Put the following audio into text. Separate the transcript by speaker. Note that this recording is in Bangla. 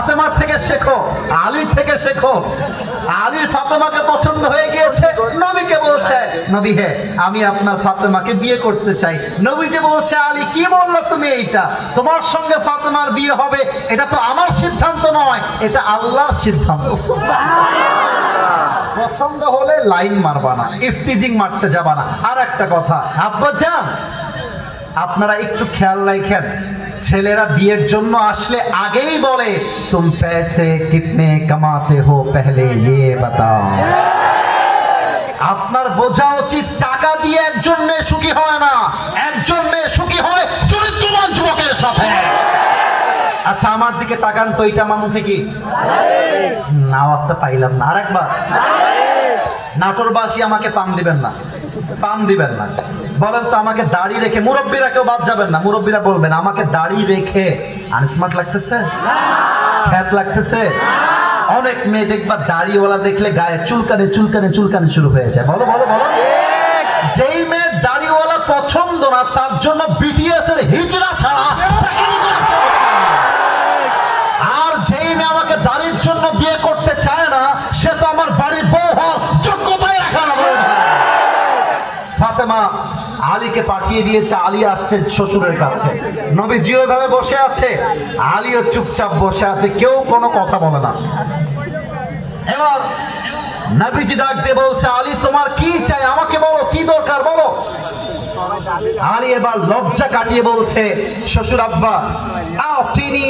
Speaker 1: ফাতেমার থেকে শেখো, আলীর থেকে শেখো। আলীর ফাতেমাকে পছন্দ হয়ে গিয়েছে, নবীকে বলছে, নবী হে, আমি আপনার ফাতেমাকে বিয়ে করতে চাই। নবী যে বলছে, আলী, কি বলল তুমি এইটা? তোমার সঙ্গে ফাতেমার বিয়ে হবে, এটা তো আমার সিদ্ধান্ত নয়, এটা আল্লাহর সিদ্ধান্ত। পছন্দ হলে লাইন মারবা না, ইফতিজিং মারতে যাবা না। আর একটা কথা, আব্বা যান আপনারা একটু খেয়াল রাখেন, ছেলেরা বিয়ের জন্য আসলে আগেই বলে তুম পেসে কিতনে কামাতে হো পেহলে ইয়ে বাতাও আপনার বোঝা উচিত, টাকা দিয়ে একজন মেয়ে সুখী হয় না আচ্ছা আমার দিকে তাকান তো এটা আমার মুখে কি? আওয়াজটা পাইলাম না। আরেকবার। নাটোরবাসী আমাকে পাম দিবেন না। পাম দিবেন না। বলেন তো, আমাকে দাড়ি রেখে, মুরব্বীরা কেউ বাদ যাবেন না। মুরব্বীরা বলবেন, আমাকে দাড়ি রেখে। আনস্মার্ট লাগতেছে? খ্যাত লাগতেছে? অনেক মেয়ে দেখবা দাড়িওয়ালা দেখলে গায়ে চুলকানি চুলকানি চুলকানি শুরু হয়ে যায়। বলো বলো বলো। যেই মেয়ের দাড়িওয়ালা পছন্দ না, তার জন্য বিটিএস এর হিজড়া ফাতেমা আলীকে পাঠিয়ে দিয়েছে, আলী আসছে শ্বশুরের কাছে। নবীজি ওইভাবে বসে আছে, আলীও চুপচাপ বসে আছে, কেউ কোনো কথা বলে না। এবার নবীজি ডাক দিয়ে বলছে, আলী, তোমার কি চাই? আমাকে বলো, কি দরকার বলো? আলী এবার লজ্জা কাটিয়ে বলছে, শ্বশুর আব্বা আও তিনি